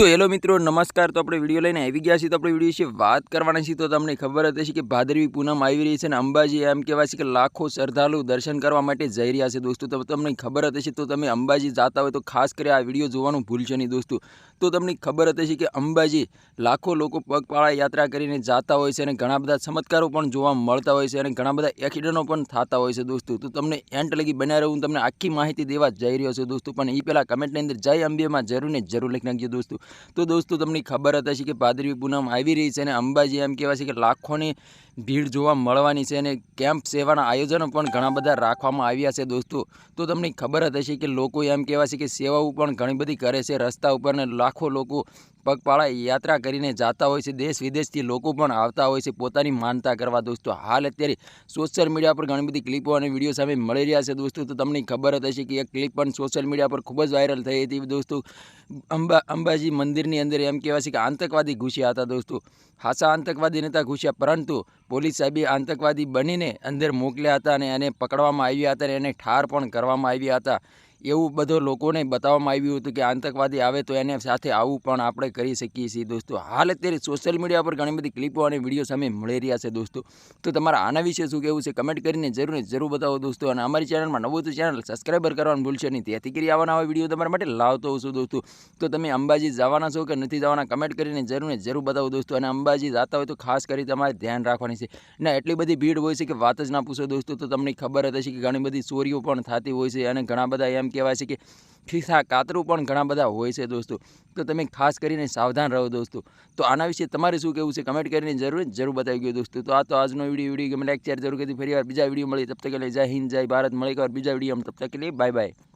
તો હેલો મિત્રો, નમસ્કાર. તો આપણે વીડિયો લઈને આવી ગયા છીએ. તો આપણે વીડિયો વિશે વાત કરવાના છીએ. તો તમને ખબર હતી હશે કે ભાદરવી પૂનમ આવી રહી છે અને અંબાજી એમ કહેવાય છે કે લાખો શ્રદ્ધાળુ દર્શન કરવા માટે જઈ રહ્યા છે દોસ્તો. તો તમને ખબર હતી હશે, તો તમે અંબાજી જતા હોય તો ખાસ કરી આ વીડિયો જોવાનું ભૂલશો નહીં દોસ્તો. તો તમને ખબર હતી છે કે અંબાજી લાખો લોકો પગપાળા યાત્રા કરીને જતા હોય છે અને ઘણા બધા ચમત્કારો પણ જોવા મળતા હોય છે અને ઘણા બધા એક્સિડન્ટો પણ થતા હોય છે દોસ્તો. તો તમને એન્ટ લગી બનાવી રહ્યો તમને આખી માહિતી દેવા જઈ રહ્યો છું દોસ્તો. પણ એ પહેલાં કમેન્ટની અંદર જય અંબેમાં જરૂર ને જરૂર લખી નાખજો દોસ્તો. તો દોસ્તો, તમને ખબર હતા હશે કે ભાદરવી પૂનમ આવી રહી છે અને અંબાજી એમ કહેવાય છે કે લાખોની ભીડ જોવા મળવાની છે અને કેમ્પ સેવાના આયોજનો પણ ઘણા બધા રાખવામાં આવ્યા છે દોસ્તો. તો તમને ખબર જ હશે કે લોકો એમ કહેવાય છે કે સેવાઓ પણ ઘણી બધી કરે છે. રસ્તા ઉપર ને લાખો લોકો પગપાળા યાત્રા કરીને જતા હોય છે. દેશ વિદેશથી લોકો પણ આવતા હોય છે. પોતાની માનતા કરવા દોસ્તો. હાલ અત્યારે સોશિયલ મીડિયા પર ઘણી બધી ક્લિપો અને વીડિયો સામે મળી રહ્યા છે દોસ્તો. તો તમને ખબર જ હશે કે એક ક્લિપ પણ સોશિયલ મીડિયા પર ખૂબ જ વાયરલ થઈ હતી દોસ્તો. અંબા, અંબાજી મંદિરની અંદર એમ કહેવાય છે કે આતંકવાદી ઘૂસ્યા હતા દોસ્તો. હાસા આતંકવાદી નહોતા ઘૂસ્યા પરંતુ પોલીસ સાહેબે આતંકવાદી બનીને અંદર મોકલ્યા હતા અને એને પકડવામાં આવ્યા હતા અને એને ઠાર પણ કરવામાં આવ્યા હતા. એવું બધો લોકોને બતાવવામાં આવ્યું હતું કે આતંકવાદી આવે તો એને સાથે આવું પણ આપણે કરી શકીએ છીએ દોસ્તો. હાલ અત્યારે સોશિયલ મીડિયા પર ઘણી બધી ક્લિપો અને વીડિયો સામે મળી રહ્યા છે દોસ્તો. તો તમારા આના વિશે શું કહેવું છે? કમેન્ટ કરીને જરૂર જરૂર બતાવો દોસ્તો અને અમારી ચેનલમાં નવું તો ચેનલ સબસ્ક્રાઈબર કરવાનું ભૂલશે નહીં. તેથી કરી આવવાના આવા વીડિયો તમારા માટે લાવતો હોઉં છું દોસ્તો. તો તમે અંબાજી જવાના છો કે નથી જવાના કમેન્ટ કરીને જરૂર જરૂર બતાવો દોસ્તો અને અંબાજી જતા હોય તો ખાસ કરી તમારે ધ્યાન રાખવાની છે. ને એટલી બધી ભીડ હોય છે કે વાત જ ના પૂછો દોસ્તો તો તમને ખબર જ હશે કે ઘણી બધી ચોરીઓ પણ થતી હોય છે અને ઘણા બધા એમ કહેવાય છે કે ફીસા કાતરું પણ ઘણા બધા હોય છે દોસ્તો. તો તમે ખાસ કરીને સાવધાન રહો દોસ્તો. તો આના વિશે તમારે શું કહેવું છે કમેન્ટ કરીને જરૂર જરૂર બતાવી ગયો દોસ્તો. તો આ તો આજનો વીડિયો વીડિયો ગમે લાઈક ચાર જરૂર કરી ફરી વાર બીજા વીડિયો મળી. તબ તક લે જય હિન્દ, જય ભારત. મળી કર બીજા વીડિયો તબ તક લે. Bye bye